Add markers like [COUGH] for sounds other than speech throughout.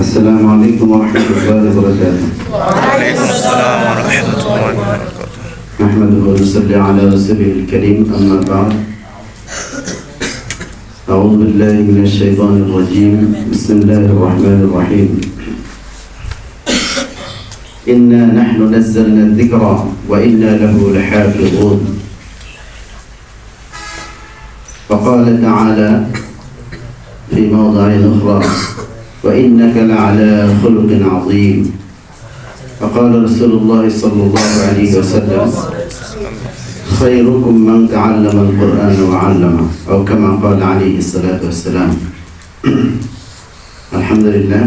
السلام عليكم ورحمة الله وبركاته. وعليكم السلام ورحمة الله وبركاته. نحمده ونصلي على رسوله الكريم أما بعد. أعوذ بالله من الشيطان الرجيم. بسم الله الرحمن الرحيم. إنا نحن نزلنا الذكر وإنا له لحافظون. وقال تعالى في موضع أخرى وإنك لعلى خلق عظيم وقال رسول الله صلى الله عليه وسلم خيركم من تعلم القرآن وعلمه أو كما قال عليه الصلاة والسلام আলহামদুলিল্লাহ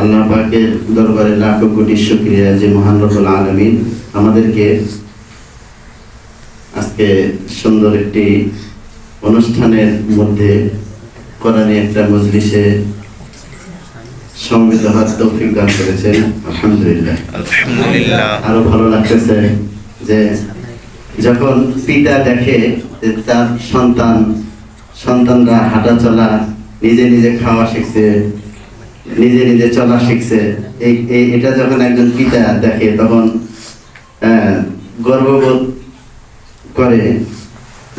আল্লাহ পাকের দরবারে লাখো কোটি শুক্রিয়া যে মহান রব্বুল আলমিন আমাদেরকে আজকে সুন্দর একটি অনুষ্ঠানের মধ্যে কোরআনে একটা মজলিসে সমবেত হাত তৌফিক দান করেছেন। আলহামদুলিল্লাহ। আরও ভালো লাগতেছে যে যখন পিতা দেখে যে তার সন্তান সন্তানরা হাঁটা চলা নিজে নিজে খাওয়া শিখছে নিজে নিজে চলা শিখছে এই এটা যখন একজন পিতা দেখে তখন গর্ববোধ করে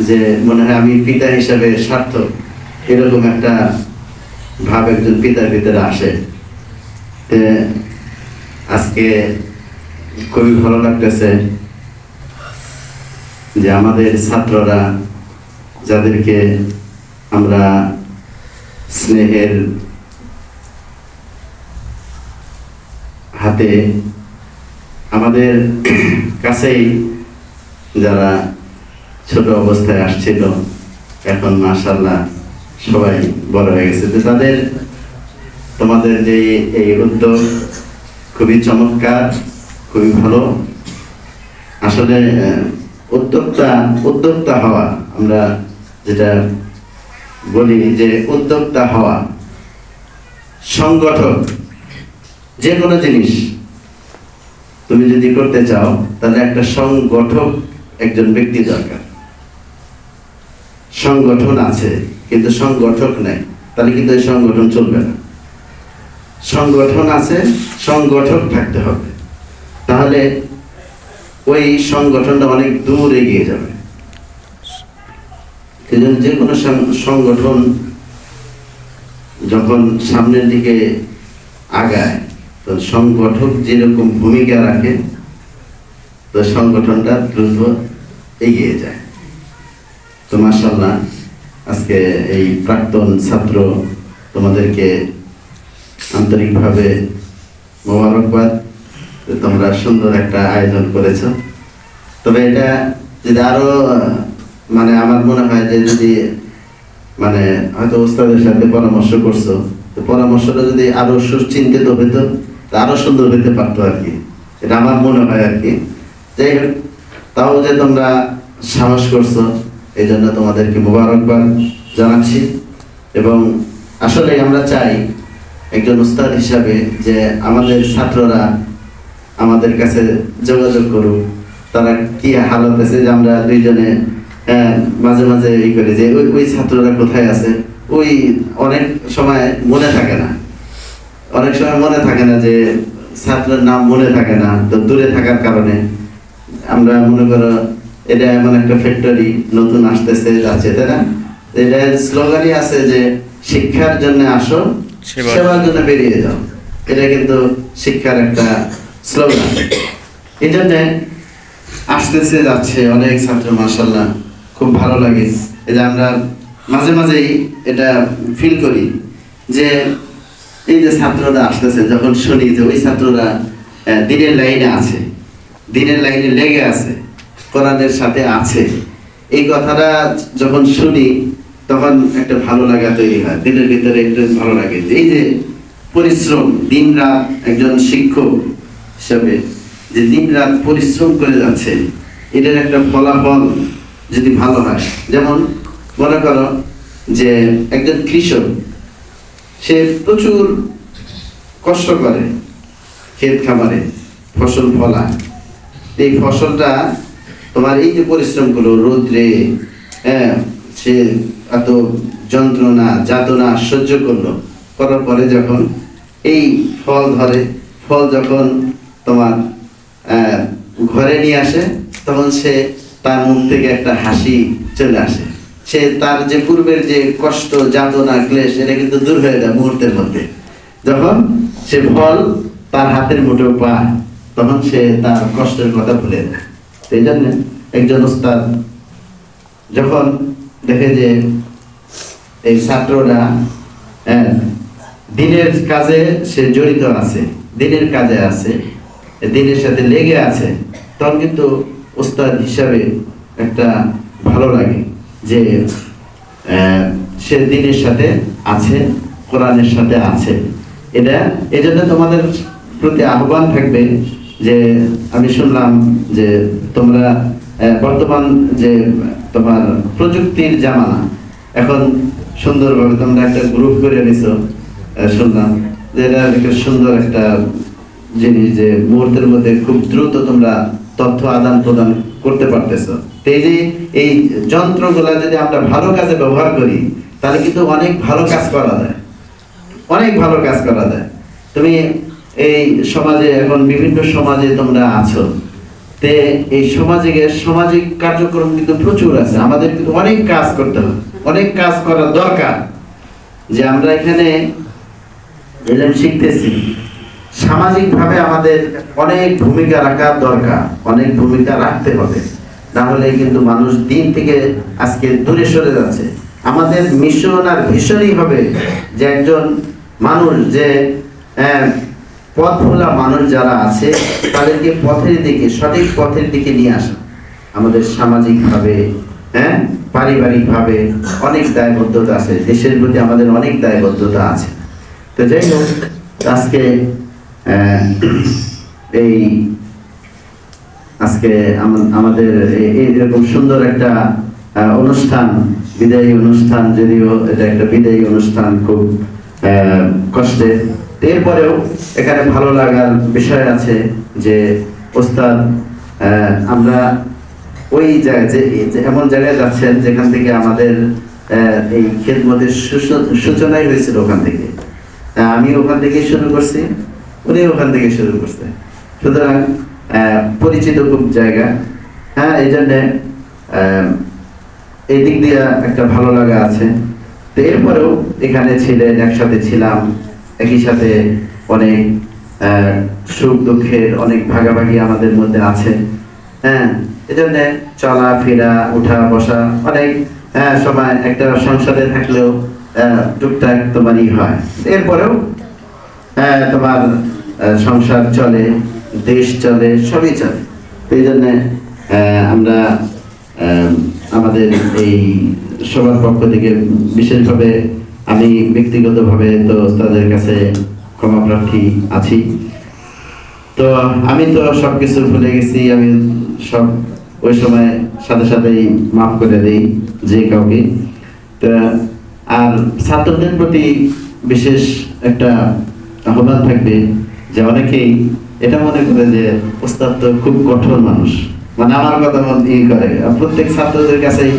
যে মনে হয় আমি পিতা হিসাবে সার্থক এরকম একটা ভাব একজন পিতার ভিতরে আসে। আজকে খুবই ভালো লাগতেছে যে আমাদের ছাত্ররা যাদেরকে আমরা স্নেহের হাতে আমাদের কাছেই যারা ছোট অবস্থায় আসছিল, এখন মাশাল্লাহ সবাই বড় হয়ে গেছে। তো তাদের তোমাদের যে এই উদ্যোগ খুবই চমৎকার, খুবই ভালো। আসলে উদ্যোক্তা উদ্যোক্তা হওয়া, আমরা যেটা বলি যে উদ্যোক্তা হওয়া, সংগঠক যে কোনো জিনিস তুমি যদি করতে চাও, তাহলে একটা সংগঠক একজন ব্যক্তি দরকার। সংগঠন আছে, কিন্তু সংগঠক নেই, তাহলে কিন্তু এই সংগঠন চলবে না। সংগঠন আছে, সংগঠক থাকতে হবে। তাহলে ওই সংগঠনটা অনেক দূর এগিয়ে যাবে। সেজন্য যে কোনো সংগঠন যখন সামনের দিকে আগায়, তো সংগঠক যেরকম ভূমিকা রাখে, তো সংগঠনটা দ্রুত এগিয়ে যায়। তো মাসাল্লাহ আজকে এই প্রাক্তন ছাত্র তোমাদেরকে আন্তরিকভাবে মোবারকবাদ তোমরা সুন্দর একটা আয়োজন করেছ। তবে এটা যদি আরও মানে আমার মনে হয় যে যদি মানে হয়তো ওস্তাদের সাথে পরামর্শ করছ, তো পরামর্শটা যদি আরও সুচিন্তিত তা আরও সুন্দর হতে পারতো আর কি। এটা আমার মনে হয় আর কি। যাই হোক, তাও যে তোমরা সাহস করছ, এই জন্য তোমাদেরকে মোবারকবাদ জানাচ্ছি। এবং আসলে আমরা চাই একজন উস্তাদ হিসাবে যে আমাদের ছাত্ররা আমাদের কাছে যোগাযোগ করুক, তারা কি হালত আছে যে আমরা দুইজনে মাঝে মাঝে ই করি যে ওই ওই ছাত্ররা কোথায় আছে? ওই অনেক সময় মনে থাকে না। অনেক সময় মনে থাকে না যে ছাত্রের নাম মনে থাকে না, তো দূরে থাকার কারণে। আমরা মনে করো, এটা এমন একটা ফ্যাক্টরি নতুন আসতেছে, যাচ্ছে, তাই না? এটা স্লোগানই আছে যে, শিক্ষার জন্য আসো সেবার জন্য বেরিয়ে যাও। এটা কিন্তু শিক্ষার একটা স্লোগান জন্যে আসতেছে, যাচ্ছে অনেক ছাত্র মাসাল্লাহ খুব ভালো লাগে। এই যে আমরা মাঝে মাঝেই এটা ফিল করি যে এই যে ছাত্ররা আসতেছে, যখন শুনি যে ওই ছাত্ররা দিনের লাইনে আছে, দিনের লাইনে লেগে আছে, কোরআনের সাথে আছে। এই কথাটা যখন শুনি তখন একটা ভালো লাগা তৈরি হয়। দিনের ভিতরে একটু ভালো লাগে। এই যে পরিশ্রম, দিন রাত একজন শিক্ষক হিসাবে যে দিন রাত পরিশ্রম করে যাচ্ছে, এটার একটা ফলাফল যদি ভালো হয়, যেমন মনে করো যে একজন কৃষক, সে প্রচুর কষ্ট করে ক্ষেত খামারে, ফসল ফলায়। এই ফসলটা তোমার এই যে পরিশ্রমগুলো, রোদ্রে হ্যাঁ সে এত যন্ত্রণা, যাতনা সহ্য করল। করার পরে যখন এই ফল ধরে, ফল যখন তোমার ঘরে নিয়ে আসে, তখন সে তার মুখ থেকে একটা হাসি চলে আসে। সে তার যে পূর্বের যে কষ্ট, যাতনা, ক্লেশ, এটা কিন্তু দূর হয়ে যায় মুহূর্তের মধ্যে। যখন সে ফল তার হাতের মুঠো পায়, তখন সে তার কষ্টের কথা ভুলে যায়। সেই জন্য একজন ওস্তাদ যখন দেখে যে এই ছাত্ররা হ্যাঁ, দিনের কাজে সে জড়িত আছে দিনের কাজে আছে দিনের সাথে লেগে আছে। তখন কিন্তু ওস্তাদ হিসাবে একটা ভালো লাগে যে সে দিনের সাথে আছে কোরআনের সাথে আছে। এটা এজন্য তোমাদের প্রতি আহ্বান থাকবে যে আমি শুনলাম যে তোমরা বর্তমান যে তোমার প্রযুক্তির জামানা এখন সুন্দরভাবে তোমরা একটা গ্রুপ করে নিছো শুনলাম যে এটা একটা সুন্দর একটা জিনিস যে মুহূর্তের মধ্যে খুব দ্রুত তোমরা তথ্য আদান প্রদান করতে পারতেছো। এই যে এই যন্ত্রগুলা যদি আমরা ভালো কাজে ব্যবহার করি, তাহলে কিন্তু অনেক ভালো কাজ করা যায়। অনেক ভালো কাজ করা যায়। তুমি এই সমাজে এখন বিভিন্ন সমাজে তোমরা আছো। তে এই সমাজে সামাজিক কার্যক্রম কিন্তু প্রচুর আছে। আমাদের কিন্তু অনেক কাজ করতে হবে অনেক কাজ করা দরকার যে আমরা এখানে এলেম শিখতেছি। সামাজিকভাবে আমাদের অনেক ভূমিকা রাখা দরকার, অনেক ভূমিকা রাখতে হবে। না হলে কিন্তু মানুষ দিন থেকে আজকে দূরে সরে যাচ্ছে। আমাদের মিশন আর ভীষণই হবে যে একজন মানুষ যে পথ ভোলা মানুষ যারা আছে, তাদেরকে পথের দিকে, সঠিক পথের দিকে নিয়ে আসা। আমাদের সামাজিকভাবে হ্যাঁ? পারিবারিকভাবে অনেক দায়বদ্ধতা আছে, দেশের প্রতি আমাদের অনেক দায়বদ্ধতা আছে। তো যাই হোক, আজকে এই, আজকে আমাদের এইরকম সুন্দর একটা অনুষ্ঠান, বিদায়ী অনুষ্ঠান, যদিও এটা একটা বিদায়ী অনুষ্ঠান খুব কষ্টের এরপরেও এখানে ভালো লাগার বিষয় আছে যে, ওস্তাদ আমরা ওই এমন জায়গায় যাচ্ছেন যেখান থেকে আমাদের এই খেদমতের সূচ- সূচনাই হয়েছিল ওখান থেকে। আমি ওখান থেকে শুরু করছি, উনি ওখান থেকে শুরু করছে। সুতরাং পরিচিত খুব জায়গা। হ্যাঁ এই জন্যে এই দিক দিয়ে একটা ভালো লাগা আছে। তো এরপরেও এখানে ছিলেন, একসাথে ছিলাম, একই সাথে অনেক সুখ দুঃখের অনেক ভাগাভাগি আমাদের মধ্যে আছে। হ্যাঁ এজন্য চলা ফেরা উঠা বসা অনেক সময় একটা সংসারে থাকলেও টুকটাক তোমারই হয়। এরপরেও তোমার সংসার চলে, দেশ চলে, সবই চলে। এই জন্যে আমরা আমাদের এই সবার পক্ষ থেকে বিশেষভাবে আমি ব্যক্তিগতভাবে তো তাদের কাছে ক্ষমা প্রার্থী আছি। তো আমি তো সব কিছু ভুলে গেছি, আমি সব ওই সময় সাথে সাথেই মাফ করে দেই যে কাউকে। তো, আর ছাত্রদের প্রতি বিশেষ একটা আহ্বান থাকবে যে অনেকেই এটা মনে করে যে ওস্তাদ তো খুব কঠোর মানুষ। মানে আমার কথা মন ই করে। প্রত্যেক ছাত্রদের কাছেই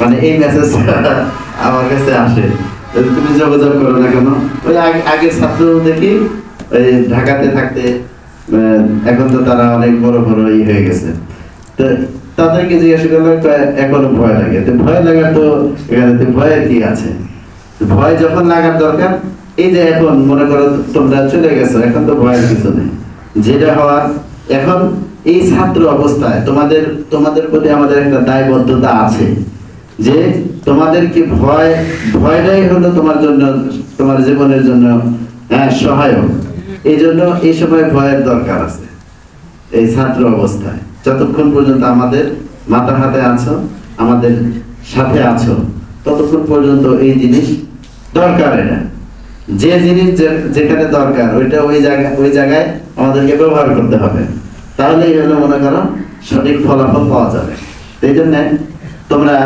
মানে এই মেসেজ আমার কাছে আসে। তুমি যোগাযোগ করো না কেন? ওই আগে- ছাত্র দেখি ওই ঢাকাতে থাকতে এখন তো তারা অনেক বড় বড় ই হয়ে গেছে। তো তাদেরকে জিজ্ঞাসা করলে এখনও ভয় লাগে। ভয় লাগার তো এখানে তো ভয়ের কি আছে? ভয় যখন লাগার দরকার, এই যে এখন মনে করো তোমরা চলে গেছো, এখন তো ভয়ের কিছু নেই। যেটা হওয়ার, এখন এই ছাত্র অবস্থায় তোমাদের তোমাদের প্রতি আমাদের একটা দায়বদ্ধতা আছে যে তোমাদেরকে ভয়, ভয়টাই হলো তোমার জন্য, তোমার জীবনের জন্য হ্যাঁ সহায়ক। এই জন্য এই সময় ভয়ের দরকার আছে, এই ছাত্র অবস্থায়। যতক্ষণ পর্যন্ত আমাদের মাথা হাতে আছো, আমাদের সাথে আছো, ততক্ষণ পর্যন্ত এই জিনিস দরকার এটা। যে জিনিস যেখানে দরকার, ওইটা ওই জায়গায় ওই জায়গায় আমাদেরকে ব্যবহার করতে হবে। তাহলে এই হলো মনে করো, সঠিক ফলাফল পাওয়া যাবে। এই জন্য তোমরা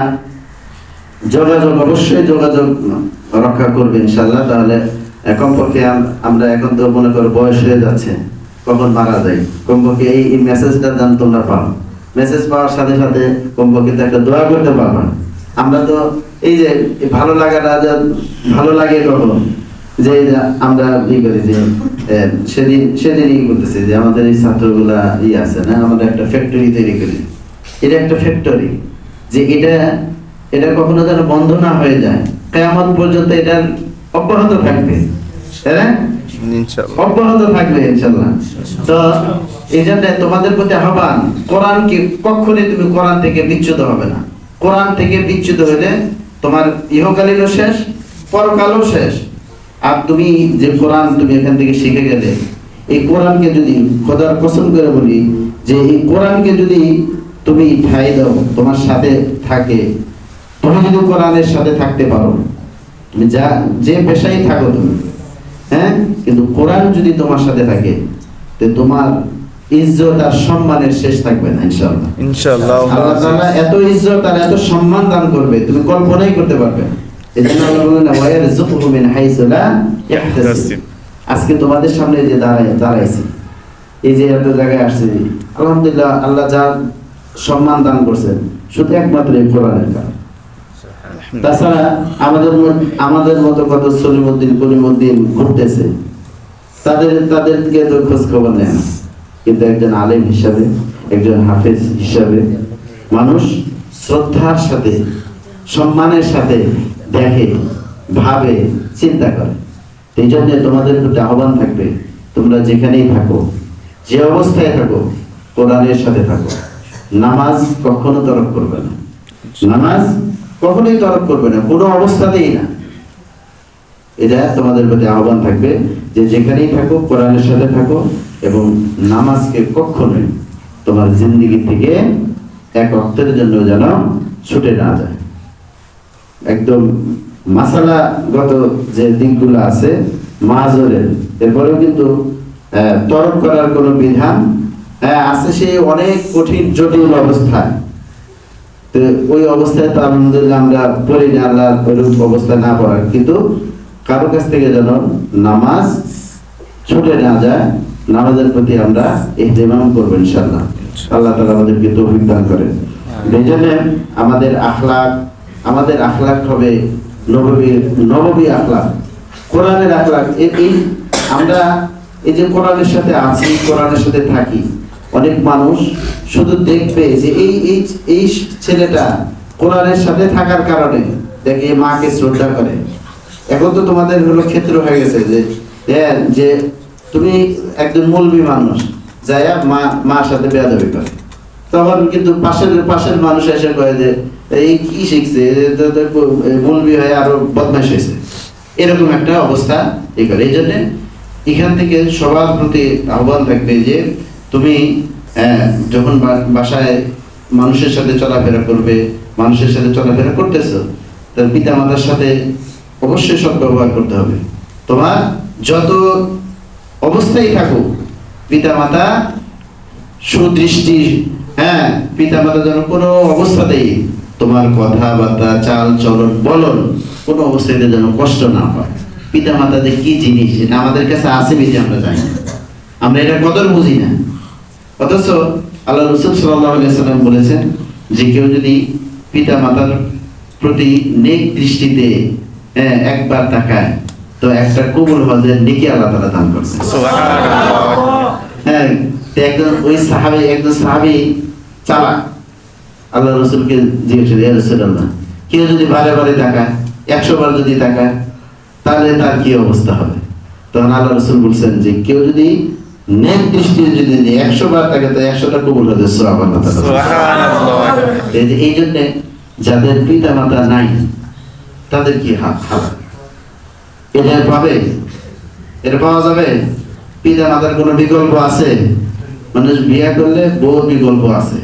যোগাযোগ, অবশ্যই যোগাযোগ রক্ষা করবে ইনশাল্লাহ তাহলে কমপক্ষে আমরা এখন তো মনে করো বয়স হয়ে যাচ্ছে। কখন মারা যায়। কমপক্ষে এই মেসেজটা যেন তোমরা পাও। মেসেজ পাওয়ার সাথে সাথে কমপক্ষে তো একটা দোয়া করতে পারবা। আমরা তো এই যে ভালো লাগাটা ভালো লাগে কখন যে আমরা ই করি যে সেদিন সেদিন ই করতেছে যে আমাদের এই ছাত্রগুলা ই আছে না, আমাদের একটা ফ্যাক্টরি তৈরি করি। এটা একটা ফ্যাক্টরি যে এটা এটা কখনো যেন বন্ধ না হয়ে যায়। কেয়ামত পর্যন্ত এটার অব্যাহত থাকবে। না? অব্যাহত থাকবে তো এই জন্য তোমাদের প্রতি আহ্বান তুমি কোরআন থেকে বিচ্যুত হবে না। কোরআন থেকে বিচ্যুত হলে তোমার ইহকালীনও শেষ, পরকালও শেষ। আর তুমি যে কোরআন তুমি এখান থেকে শিখে গেলে, এই কোরআনকে যদি খোদার পছন্দ করে বলি যে এই কোরআনকে যদি তুমি ঠাই দাও, তোমার সাথে থাকে, তুমি যদি কোরআনের সাথে থাকতে পারো, তুমি যা, যে পেশায় থাকো তুমি হ্যাঁ? কিন্তু কোরআন যদি তোমার সাথে থাকে তো তোমার ইজ্জত আর সম্মানের শেষ থাকবে না ইনশাআল্লাহ। ইনশাআল্লাহ আল্লাহ তাআলা এত ইজ্জত আর এত সম্মান দান করবে তুমি কল্পনাই করতে পারবে এজন্য আল্লাহ বলেন ওয়ায়ারযুকুহু মিন হাইসু লা ইয়াহতাসিব। আজকে তোমাদের সামনে যে দাঁড়াই দাঁড়াইছি এই যে এত জায়গায় আসছে আলহামদুলিল্লাহ আল্লাহ যা সম্মান দান করছেন শুধু একমাত্র এই কোরআনের কারণে। তাছাড়া আমাদের আমাদের মতো কত সলিমুদ্দিন ঘুরতেছে, তাদের তাদেরকে তো খোঁজ খবর নেয় কিন্তু একজন আলেম হিসাবে, একজন হাফেজ হিসাবে মানুষ শ্রদ্ধার সাথে, সম্মানের সাথে দেখে, ভাবে, চিন্তা করে। এই জন্য তোমাদের প্রতি আহ্বান থাকবে, তোমরা যেখানেই থাকো, যে অবস্থায় থাকো, কোরআনের সাথে থাকো। নামাজ কখনো তরফ করবে না। নামাজ কখনোই তরক করবে না, কোনো অবস্থাতেই না। এটা তোমাদের প্রতি আহ্বান থাকবে যে যেখানেই থাকো, কোরআনের সাথে থাকো এবং নামাজকে কখনোই তোমার জিন্দিগি থেকে এক অর্থের জন্য যেন ছুটে না যায়। একদম মাসালাগত যে দিকগুলো আছে, মাজরের, এরপরেও কিন্তু তরক করার কোনো বিধান আছে সে অনেক কঠিন, জটিল অবস্থায়। তো ওই অবস্থায় তো আলহামদুলিল্লাহ আমরা পড়ি না আল্লাহ ওইরূপ অবস্থা না পড়ার। কিন্তু কারও কাছ থেকে যেন নামাজ ছুটে না যায় নামাজের প্রতি আমরা ইহতেমাম করব ইনশাল্লাহ আল্লাহ তালা আমাদেরকে তৌফিক দান করেন। এই জন্য আমাদের আখলাক আমাদের আখলাক হবে নববীর নববী আখলাক কোরআনের আখলাক। এই আমরা এই যে কোরআনের সাথে আছি কোরআনের সাথে থাকি অনেক মানুষ শুধু দেখবে যে এই এই ছেলেটা কোরআনের সাথে থাকার কারণে দেখে মাকে শ্রদ্ধা করে। এখন তো তোমাদের হলো ক্ষেত্র হয়ে গেছে যে হ্যাঁ, যে তুমি একজন মৌলবী মানুষ যাইয়া মা মার সাথে বেয়াদবি করে। তখন কিন্তু পাশের পাশের মানুষ এসে কয়ে যে এই কি শিখছে? মৌলবী হয়ে আরও বদমাশ হয়েছে। এরকম একটা অবস্থা এই করে। এই জন্য এখান থেকে সবার প্রতি আহ্বান থাকবে যে তুমি যখন বাসায় মানুষের সাথে চলাফেরা করবে, মানুষের সাথে চলাফেরা করতেছো, তার পিতা মাতার সাথে অবশ্যই সব ব্যবহার করতে হবে। তোমার যত অবস্থায় থাকুক পিতা মাতা সুদৃষ্টি হ্যাঁ পিতা মাতা যেন কোনো অবস্থাতেই তোমার কথাবার্তা, চাল, চলন, বলন কোনো অবস্থাতে যেন কষ্ট না হয় পিতা মাতা যে কি জিনিস এটা আমাদের কাছে আছে বেশি আমরা জানি আমরা এটা কদর বুঝি না। অথচ আল্লাহ রসুল সাল্লাম বলেছেন যে কেউ যদি পিতা মাতার প্রতি নেক দৃষ্টিতে একবার তাকায় তো একটা কবুল হজের নেকি আল্লাহ তালা দান করছে হ্যাঁ একজন ওই সাহাবি একজন সাহাবি চালাক। আল্লাহ রসুলকে জিজ্ঞেস করে রসুল্লাহ কেউ যদি বারে বারে তাকায় একশো বার যদি তাকায় তাহলে তার কি অবস্থা হবে? তখন আল্লাহ রসুল বলছেন যে কেউ যদি নেক দৃষ্টি যদি একশো বার থাকে তো একশোটা কবুল হতে এই জন্যে যাদের পিতা মাতা নাই তাদের কি হাত এটা পাবে? এটা পাওয়া যাবে? পিতা মাতার কোনো বিকল্প আছে? মানুষ বিয়ে করলে বউ বিকল্প আছে।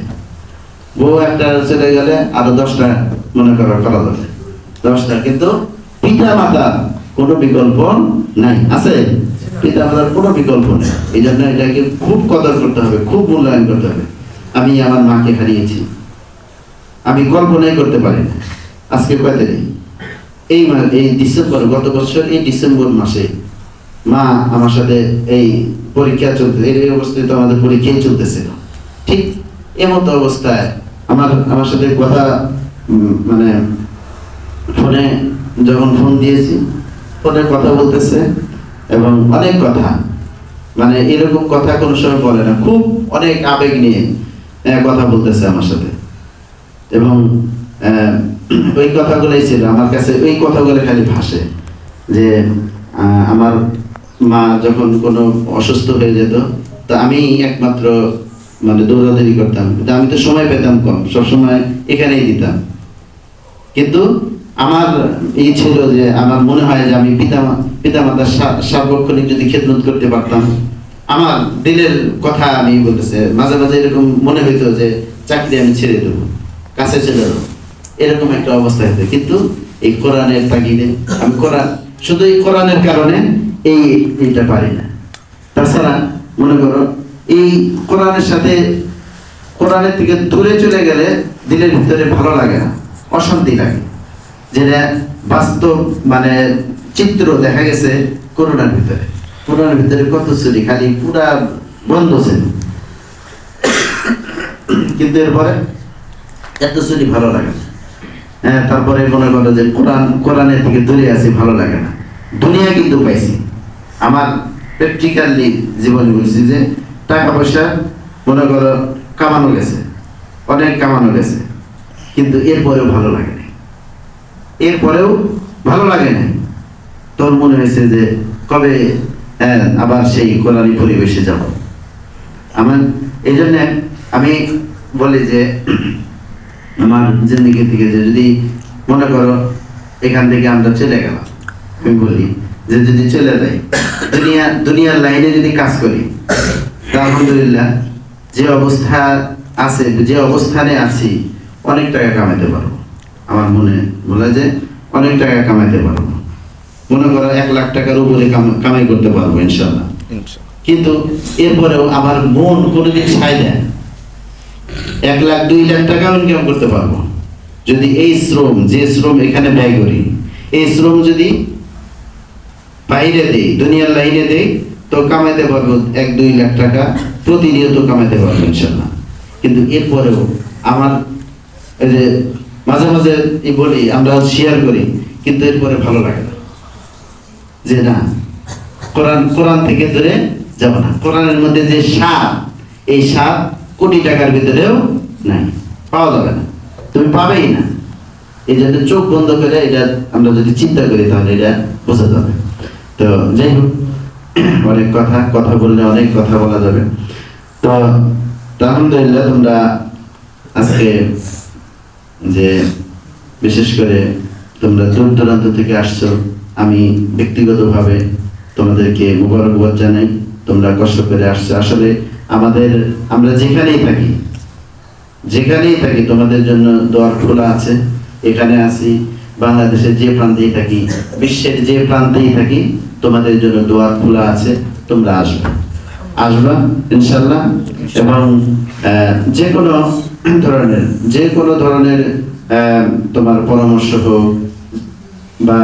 বউ একটা চলে গেলে আরও দশটা মনে করো করা যাবে দশটা কিন্তু পিতা মাতার কোনো বিকল্প নাই। আছে? পিতা মাতার কোনো বিকল্প নেই। এই জন্য এটাকে খুব কদর করতে হবে, খুব মূল্যায়ন করতে হবে। আমি আমার মাকে হারিয়েছি। আমি কল্পনাই করতে পারি না। আজকে কয় তারিখ? এই এই ডিসেম্বর, গত বছর এই ডিসেম্বর মাসে মা আমার সাথে এই পরীক্ষা চলতে এই অবস্থায় তো আমাদের পরীক্ষাই চলতেছিল। ঠিক এমতো অবস্থায় আমার আমার সাথে কথা মানে ফোনে যখন ফোন দিয়েছি, ফোনে কথা বলতেছে। এবং অনেক কথা। মানে এরকম কথা কোনো সময় বলে না। খুব অনেক আবেগ নিয়ে কথা বলতেছে আমার সাথে। এবং ওই কথাগুলোই ছিল। আমার কাছে ওই কথাগুলো খালি ভাসে। যে আমার মা যখন কোনো অসুস্থ হয়ে যেত, তো আমি একমাত্র মানে দৌড়াদৌড়ি করতাম। কিন্তু আমি তো সময় পেতাম কম, সবসময় এখানেই দিতাম। কিন্তু আমার এই ছিল যে, আমার মনে হয় যে আমি পিতা পিতামাতার সা- সার্বক্ষণিক যদি খেদমত করতে পারতাম। আমার দিলের কথা আমি বলতেছে, মাঝে মাঝে এরকম মনে হইতো যে চাকরি আমি ছেড়ে দেবো, কাছে চলে যাব। এরকম একটা অবস্থা হতো কিন্তু এই কোরআনের তাগিদে, আমি কোরআন, শুধু এই কোরআনের কারণে এই এইটা পারি না। তাছাড়া মনে করো, এই কোরআনের সাথে, কোরআনের থেকে দূরে চলে গেলে দিলের ভিতরে ভালো লাগে না, অশান্তি লাগে। যেটা বাস্তব মানে চিত্র দেখা গেছে করোনার ভিতরে। করোনার ভিতরে কত চুরি, খালি পুরা বন্ধ ছিল। কিন্তু এরপরে এত চুরি ভালো লাগে হ্যাঁ তারপরে মনে করো যে কোরআন, কোরআনের থেকে দূরে আছি, ভালো লাগে না। দুনিয়া কিন্তু পাইছি। আমার প্র্যাকটিক্যালি জীবনে বলছি যে টাকা পয়সা মনে করো কামানো গেছে, অনেক কামানো গেছে। কিন্তু এরপরেও ভালো লাগে না এরপরেও ভালো লাগে না তোর মনে হয়েছে যে কবে হ্যাঁ, আবার সেই কোরআনী পরিবেশে যাব? আমার এই জন্য আমি বলি যে আমার জিন্দগি থেকে যে যদি মনে করো এখান থেকে আমরা চলে গেলাম আমি বলি যে যদি চলে যাই দুনিয়া দুনিয়ার লাইনে যদি কাজ করি তা আলহামদুলিল্লাহ যে অবস্থা আছে যে অবস্থানে আছি অনেক টাকা কামাতে পারব। আমার মনে বলে যে অনেক টাকা কামাইতে পারব। মনে করো এক লাখ টাকার উপরে কামাই করতে পারব ইনশাল্লাহ কিন্তু এরপরেও আমার মন কোনোদিন সায় দেয়। এক লাখ দুই লাখ টাকাও ইনকাম করতে পারব যদি এই শ্রম যে শ্রম এখানে ব্যয় করি এই শ্রম যদি বাইরে দেই দুনিয়ার লাইনে দেই তো কামাইতে পারব এক দুই লাখ টাকা প্রতিনিয়ত কামাইতে পারব ইনশাল্লাহ কিন্তু এরপরেও আমার এই যে মাঝে মাঝে বলি আমরা শেয়ার করি কিন্তু এরপরে ভালো লাগে না। যে না, কোরআন কোরআন থেকে দূরে যাব না। কোরআনের মধ্যে যে সাপ এই সাপ কোটি টাকার ভিতরেও নাই। পাওয়া যাবে না। তুমি পাবেই না। এই জন্য চোখ বন্ধ করে এটা আমরা যদি চিন্তা করি, তাহলে এটা বোঝা যাবে। তো যাই হোক, অনেক কথা কথা বললে অনেক কথা বলা যাবে। তো আলহামদুলিল্লাহ তোমরা আজকে যে বিশেষ করে তোমরা দূর দূরান্ত থেকে আসছো আমি ব্যক্তিগতভাবে তোমাদেরকে মুবারকবাদ জানাই, তোমরা কষ্ট করে আসছো। আসলে আমাদের, আমরা যেখানেই থাকি যেখানেই থাকি, তোমাদের জন্য দোয়ার খোলা আছে। এখানে আছি, বাংলাদেশের যে প্রান্তেই থাকি, বিশ্বের যে প্রান্তেই থাকি, তোমাদের জন্য দোয়ার খোলা আছে, তোমরা আসবে। আসবা ইনশাল্লাহ এবং যে কোনো ধরনের, যে কোনো ধরনের তোমার পরামর্শ হোক বা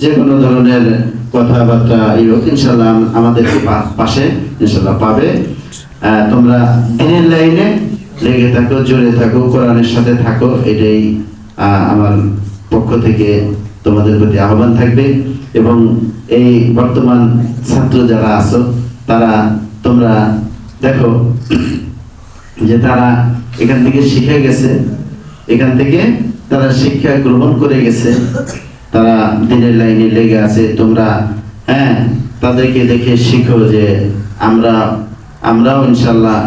যে কোনো ধরনের কথাবার্তা ইনশাল্লাহ আম- আমাদেরকে পা- পাশে ইনশাল্লাহ পাবে। তোমরা দিনের লাইনে লেগে থাকো জুড়ে থাকো, কোরআনের সাথে থাকো, এটাই আমার পক্ষ থেকে তোমাদের প্রতি আহ্বান থাকবে। এবং এই বর্তমান ছাত্র যারা আছো, তারা, তোমরা দেখো যে তারা এখান থেকে শিখে গেছে, এখান থেকে তারা শিক্ষা গ্রহণ করে গেছে। দিনের লাইনে লেগে আছে, তোমরা হ্যাঁ তাদেরকে দেখে শিখো যে আমরা, আমরাও ইনশাল্লাহ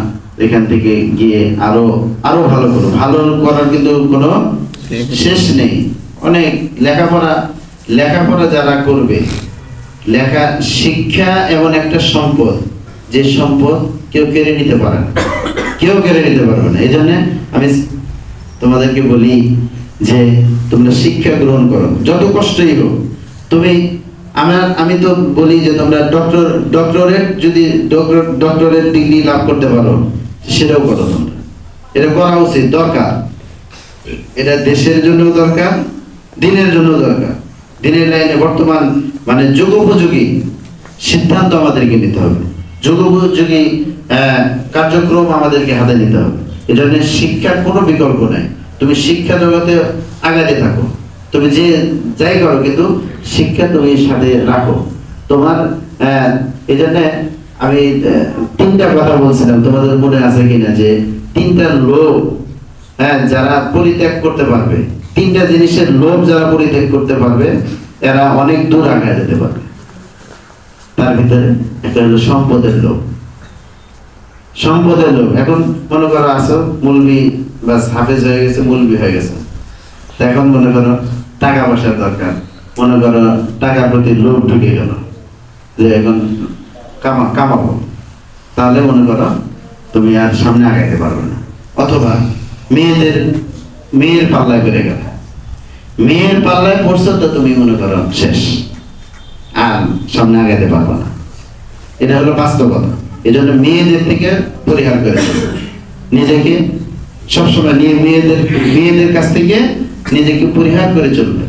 এখান থেকে গিয়ে আরও আরও ভালো করো ভালো করার কিন্তু কোনো শেষ নেই। অনেক লেখাপড়া লেখাপড়া যারা করবে, লেখা, শিক্ষা এমন একটা সম্পদ, যে সম্পদ কেউ কেড়ে নিতে পারে না। কেউ কেড়ে নিতে পারবে না। এই জন্য আমি তোমাদেরকে বলি যে তোমরা শিক্ষা গ্রহণ করো। যত কষ্টই হোক, তুমি, আমার, আমি তো বলি যে তোমরা ডক্টর ডক্টরেট যদি ডক্টরেট ডিগ্রি লাভ করতে পারো, সেটাও করো তোমরা। এটা করা উচিত, দরকার। এটা দেশের জন্য দরকার, দিনের জন্য দরকার। দিনের লাইনে বর্তমান মানে যুগোপযোগী সিদ্ধান্ত আমাদেরকে নিতে হবে। যুগোপযোগী কার্যক্রম আমাদেরকে হাতে নিতে হবে। এই জন্য শিক্ষার কোনো বিকল্প নাই। তুমি শিক্ষা জগতে আগাতে থাকো। তুমি যে যাই করো, কিন্তু শিক্ষা তুমি সাথে রাখো। তোমার এই জন্য আমি তিনটা কথা বলছিলাম। তোমাদের মনে আছে কিনা যে তিনটা লোভ হ্যাঁ যারা পরিত্যাগ করতে পারবে। তিনটা জিনিসের লোভ যারা পরিত্যাগ করতে পারবে, এরা অনেক দূর আগায় যেতে পারবে। তার ভিতরে একটা হলো সম্পদের লোভ। সম্পদের লোভ। এখন মনে করো আসো মুলবি বা হাফেজ হয়ে গেছে, মুলবি হয়ে গেছে। এখন মনে করো টাকা পয়সার দরকার। মনে করো টাকার প্রতি লোভ ঢুকে গেল যে এখন কামা, কামাবো। তাহলে মনে করো তুমি আর সামনে আগাইতে পারবে না। অথবা মেয়েদের, মেয়ের পাল্লায় বেড়ে গেল। মেয়ের পাল্লায় পড়ছো তো তুমি মনে করো শেষ। আর সামনে আগাইতে পারব না। এটা হলো বাস্তবতা। এই জন্য মেয়েদের থেকে পরিহার করে। নিজেকে সবসময় নিয়ে মেয়েদের মেয়েদের কাছ থেকে নিজেকে পরিহার করে চলবে।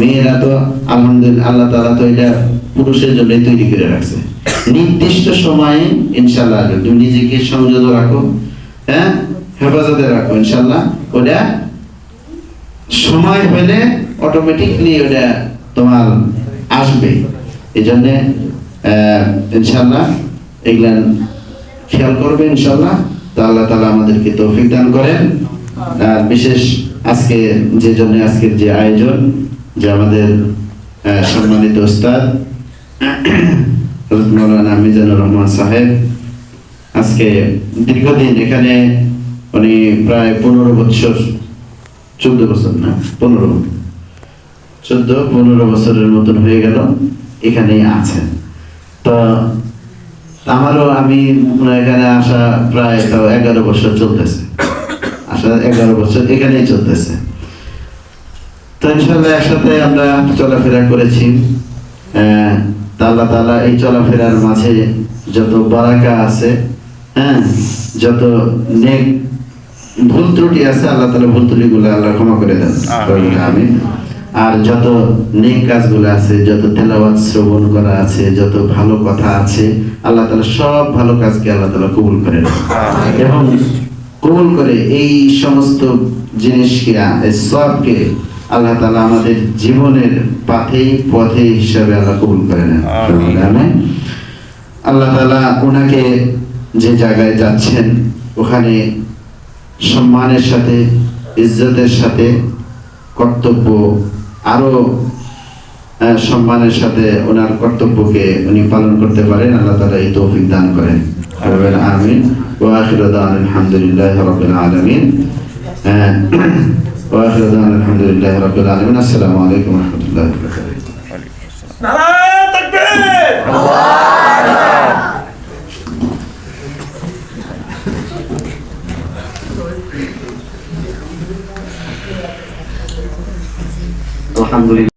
মেয়েরা তো আলহামদুলিল্লাহ আল্লাহ তালা তো এটা পুরুষের জন্যই তৈরি করে রাখছে। নির্দিষ্ট সময়ে ইনশাল্লাহ তুমি নিজেকে সংযত রাখো হ্যাঁ? হেফাজতে রাখো ইনশাল্লাহ ওটা সময় হলে অটোমেটিকলি ওটা তোমার আসবে। এই জন্যে ইনশাল্লাহ এগুলা খেয়াল করবে ইনশাল্লাহ তো আল্লাহ তালা আমাদেরকে তৌফিক দান করেন। আর বিশেষ আজকে যে জন্য আজকের যে আয়োজন, যে আমাদের সম্মানিত ওস্তাদ মৌলানা মিজানুর রহমান সাহেব, আজকে দীর্ঘদিন এখানে উনি প্রায় পনেরো বছর চোদ্দ বছর না, পনেরো, চোদ্দ, পনেরো বছরের মতন হয়ে গেল, এখানেই আছেন। তো আমারও আমি এখানে আসা প্রায় তাও এগারো বছর চলতেছে। আসা এগারো বছর এখানেই চলতেছে। তো ইনশাল্লাহ একসাথে আমরা চলাফেরা করেছি। তা আল্লাহ তালা এই চলাফেরার মাঝে যত বারাকা আছে হ্যাঁ যত নেক ভুল ত্রুটি আছে আল্লাহ তালা ভুল ত্রুটিগুলো আল্লাহ ক্ষমা করে দেন। আমি আর যত নেক কাজগুলো আছে যত তেলাওয়াত শ্রবণ করা আছে যত ভালো কথা আছে আল্লাহ তালা সব ভালো কাজকে আল্লাহ তালা কবুল করে এবং কবুল করে এই সমস্ত জিনিসকে সবকে আল্লাহ তালা আমাদের জীবনের পাথেই পথে হিসাবে আল্লাহ কবুল করে নেন। আল্লাহ তালা ওনাকে যে জায়গায় যাচ্ছেন ওখানে সম্মানের সাথে ইজ্জতের সাথে কর্তব্য আরও সম্মানের সাথে ওনার কর্তব্যকে উনি পালন করতে পারেন। আল্লাহ তালা এই তৌফিক দান করেন। আমিন। আলহামদুলিল্লাহি আলামিন। [CLEARS THROAT] আলহামদুলিল্লাহি আলামিন। আসসালামু আলাইকুম রাহমাতুল্লাহি আলহামদুলিল্লাহ।